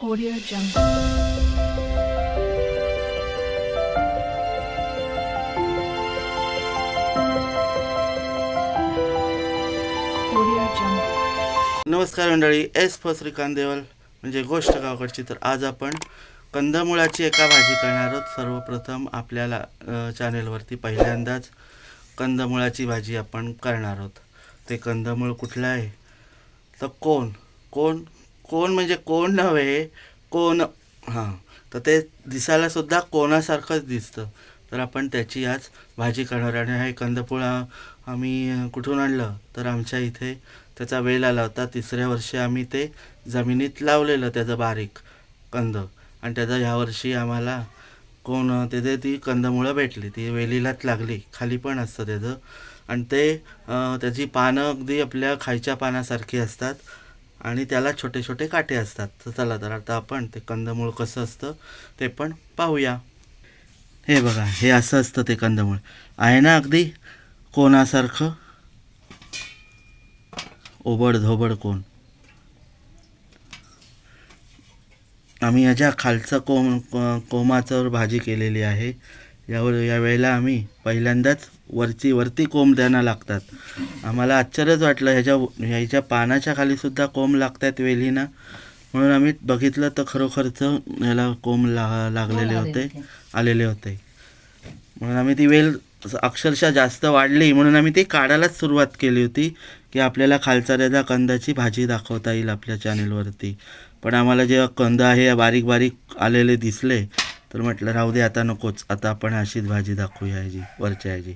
Audio Jungle. नमस्कार मंडळी S फ श्रीकांत देवल म्हणजे गोष्ट गावाकडची. तर आज आपण कंदमुळाची एका भाजी करणार आहोत. सर्वप्रथम आपल्याला चॅनेलवरती पहिल्यांदाच कंदमुळाची भाजी आपण करणार आहोत. ते कंदमूळ कुठलं आहे? तर कोण? कोण कोण म्हणजे कोण नव्हे कोण हां तर ते दिसायला सुद्धा कोणासारखंच दिसतं. तर आपण त्याची आज भाजी करणार आणि हे कंदपुळा आम्ही कुठून आणलं? तर आमच्या इथे त्याचा वेल आला होता. तिसऱ्या वर्षी आम्ही ते जमिनीत लावलेलं त्याचं बारीक कंद. आणि त्याचं ह्या वर्षी आम्हाला कोण त्याचे ती कंदमुळं भेटली ती वेलीलाच लागली. खाली पण असतं त्याचं. आणि ते त्याची पानं अगदी आपल्या खायच्या पानासारखी असतात. आणि त्याला छोटे छोटे काटे असतात. तर चला तर आता आपण ते कंदमूळ कसं असतं ते पण पाहूया. हे बघा हे असं असतं ते कंदमूळ. आहे ना अगदी? कोणासारखं? ओबड धोबड कोण? आम्ही याच्या खालचं कोम कोमाचं भाजी केलेली आहे. यावर या वेळेला आम्ही पहिल्यांदाच वरची वरती कोंब द्यायला लागतात. आम्हाला आश्चर्यच वाटलं ह्याच्या ह्याच्या पानाच्या खाली सुद्धा कोंब लागतात वेलीना. म्हणून आम्ही बघितलं तर खरोखरचं ह्याला कोंब ला लागलेले होते आलेले होते. म्हणून आम्ही ती वेल अक्षरशः जास्त वाढली म्हणून आम्ही ती काढायलाच सुरुवात केली होती की आपल्याला खालचा त्याचा कंदाची भाजी दाखवता येईल आपल्या चॅनेलवरती पण आम्हाला जेव्हा कंद आहे बारीक बारीक आलेले दिसले तर म्हटलं राहू दे आता नकोच. आता आपण अशीच भाजी दाखवूया ह्याची वरच्या ह्याची.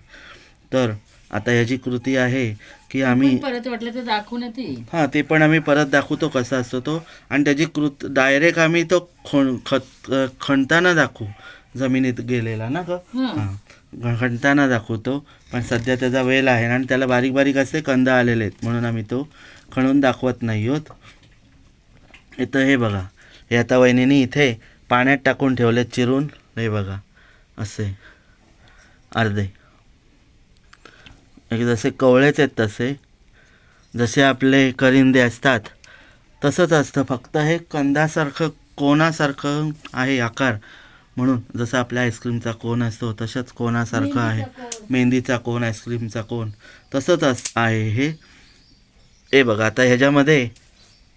तर आता ह्याची कृती आहे की आम्ही परत वाटलं तर दाखवून येते. हां ते पण आम्ही परत दाखवतो कसा असतो तो. आणि त्याची कृत डायरेक्ट आम्ही तो खण खत खणताना दाखवू. जमिनीत गेलेला ना ग हां. खणताना दाखवतो. पण सध्या त्याचा वेल आहे आणि त्याला बारीक बारीक असे कंद आलेले आहेत. म्हणून आम्ही तो खणून दाखवत नाही आहोत इथं हे बघा. हे आता वहिनीने इथे पाण्यात टाकून ठेवले चिरून. हे बघा असे. अर्धे. एक जसे कवळेच आहेत तसे. जसे आपले करिंदे असतात तसंच असतं. फक्त हे कंदासारखं कोणासारखं आहे आकार. म्हणून जसं आपल्या आईस्क्रीमचा कोन असतो तसंच कोणासारखं आहे. मेहंदीचा कोन आईस्क्रीमचा कोन तसंच अस आहे हे. हे बघा आता ह्याच्यामध्ये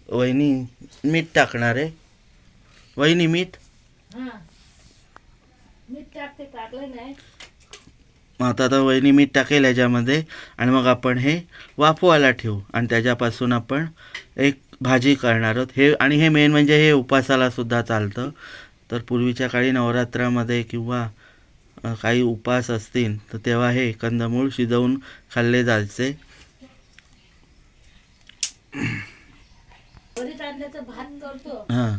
वहिनी मीठ टाकणार आहे. वहिनी मीठ. मीठ टाकते टाकलं नाही. मग आता आता वहिनी मीठ टाकेल ह्याच्यामध्ये आणि मग आपण हे वाफवायला ठेवू. आणि त्याच्यापासून आपण एक भाजी करणार आहोत. हे आणि हे मेन म्हणजे हे उपासाला सुद्धा चालतं. तर पूर्वीच्या काळी नवरात्रामध्ये किंवा काही उपास असतील तर तेव्हा हे कंदमूळ शिजवून खाल्ले जायचे. हां.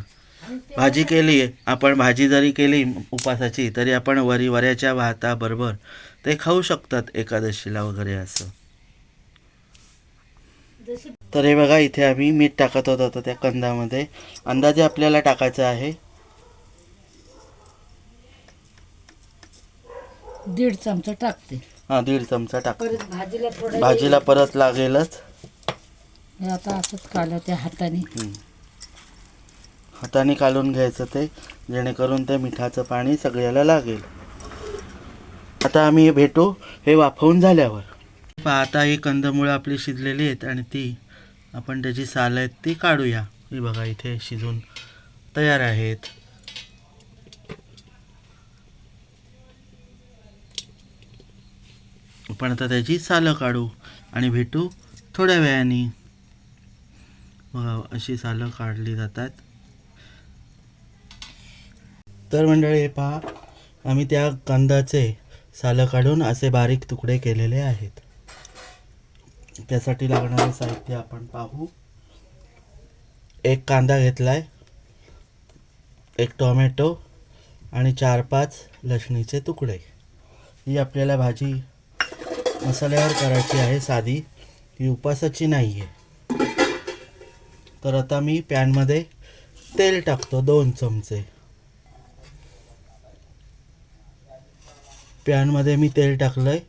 भाजी केली आपण भाजी जरी केली उपासाची तरी आपण वरी वऱ्याच्या भाताबरोबर ते खाऊ शकतात एकादशीला वगैरे असं. तर हे बघा इथे आम्ही मीठ टाकत होतो आता त्या कंदामध्ये. अंदाजे आपल्याला टाकायचं आहे. दीड चमचा टाकते. हां दीड चमचा टाक परत भाजीला परत लागेलच. आता असंच काढलं त्या हाताने. हाताने काढून घ्यायचं ते जेणेकरून ते मिठाचं पाणी सगळ्याला लागेल. आता आम्ही हे भेटू हे वाफवून झाल्यावर. पहा आता ही कंदमुळं आपली शिजलेली आहेत आणि ती आपण त्याची साल आहेत ती काढूया. ही बघा इथे शिजून तयार आहेत. आपण आता त्याची सालं काढू आणि भेटू थोड्या वेळाने. बघा अशी सालं काढली जातात. तर मंडळी हे पहा. आम्ही त्या कांदाचे सालं काढून असे बारीक तुकडे केलेले आहेत. त्यासाठी लागणारे साहित्य आपण पाहू. एक कांदा घेतलाय. एक टोमॅटो आणि चार पाच लसणीचे तुकडे. ही आपल्याला भाजी मसाल्यावर करायची आहे साधी. ही उपासाची नाही आहे तर आता मी पॅनमध्ये तेल टाकतो दोन चमचे. पॅनमध्ये मी तेल टाकलं आहे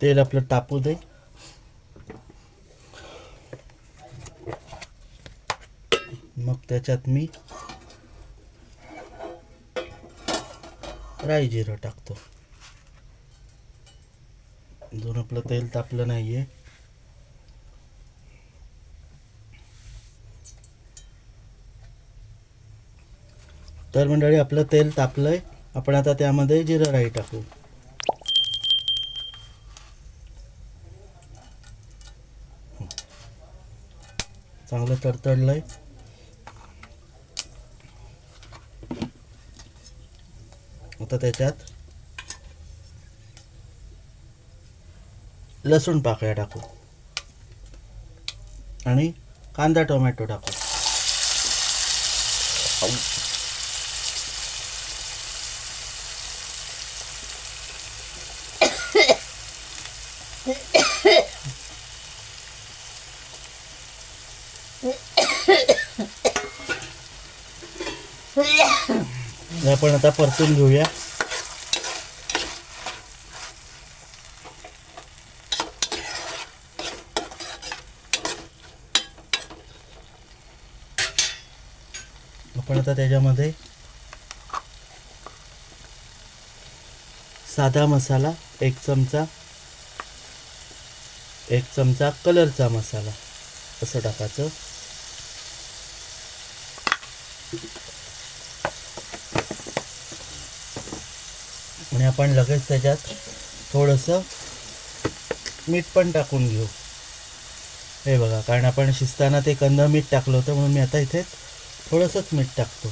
तेल आपलं टापू दे. मग त्याच्यात मी राई जिरं टाकतो. अजून आपलं तेल तापलं नाहीये. तर मंडळी आपलं तेल तापलंय. आपण आता त्यामध्ये जिरं राई टाकू. चांगलं तडतडलंय. आता त्याच्यात? लसूण पाकळ्या टाकू. आणि कांदा टोमॅटो टाकू. आपण आता परतून घेऊया. आपण आता त्याच्यामध्ये साधा मसाला एक चमचा एक चमचा कलरचा मसाला. असं टाकायचं. आणि आपण लगेच त्याच्यात थोडंसं मीठ पण टाकून घेऊ. हे बघा कारण आपण शिजताना ते कंद मीठ टाकलं होतं म्हणून मी आता इथे थोडंसंच मीठ टाकतो.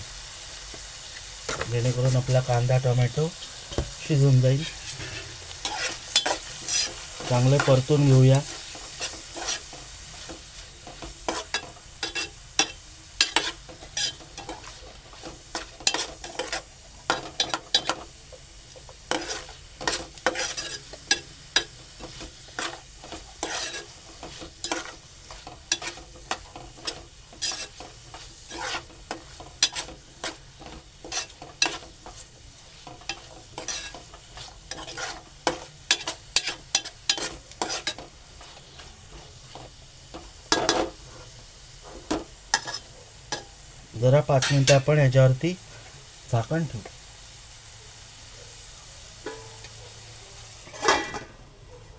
जेणेकरून आपला कांदा टोमॅटो शिजून जाईल. चांगले परतून घेऊया. जरा पाच मिनटं आपण ह्याच्यावरती झाकण ठेवू.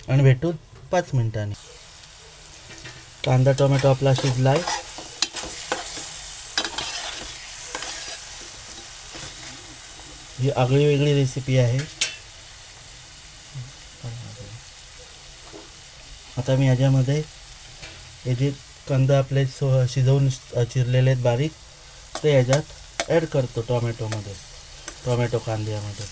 आणि भेटू पाच मिनिटांनी. कांदा टोमॅटो आपला शिजलाय. ही आगळी वेगळी रेसिपी आहे. आता मी याच्यामध्ये हे जे कांदा आपले सो शिजवून चिरलेले आहेत बारीक ते याच्यात ॲड करतो टोमॅटोमध्ये टोमॅटो कांद्यामध्ये.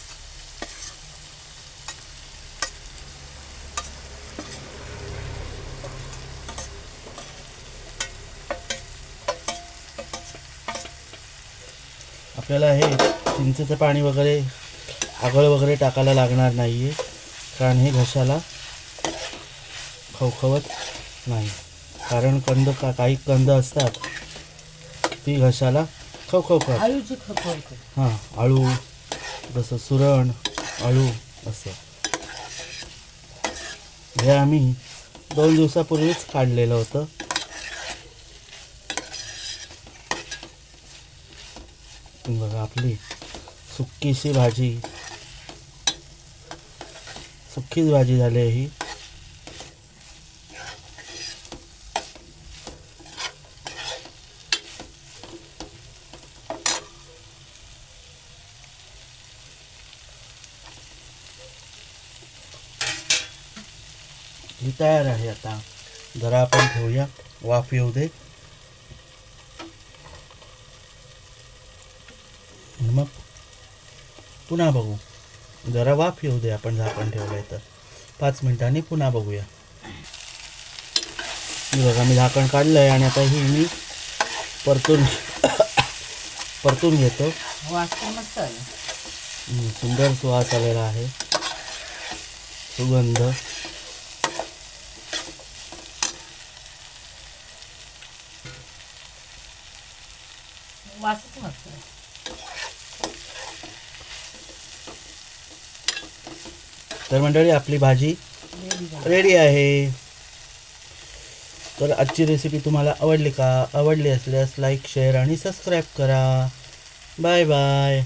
आपल्याला हे चिंचेचं पाणी वगैरे आगळ वगैरे टाकायला लागणार नाही आहे कारण हे घशाला खवखवत नाही. कारण कंद का काही कंद असतात ती घशाला खवखवतात आळूची खपवते हां आळू जसं सुरण आळू असं. हे आम्ही दोन दिवसापूर्वीच काढलेलं होतं. बघा आपली सुक्कीशी भाजी. सुक्कीच भाजी झाली ही. ही तयार आहे. आता जरा आपण ठेवूया. वाफ येऊ दे. मग पुन्हा बघू. जरा वाफ येऊ दे आपण झाकण ठेवलंय तर. पाच मिनिटांनी पुन्हा बघूया. बघा मी झाकण काढलंय आणि आता ही मी परतून परतून घेतो. सुंदर सुवास आलेला आहे. सुगंध. वासच मस्त आहे तर मंडळी आपली भाजी रेडी रेडी आहे. तर आजची रेसिपी तुम्हाला आवडली का? आवडली असल्यास लाईक शेअर आणि सबस्क्राईब करा. Bye bye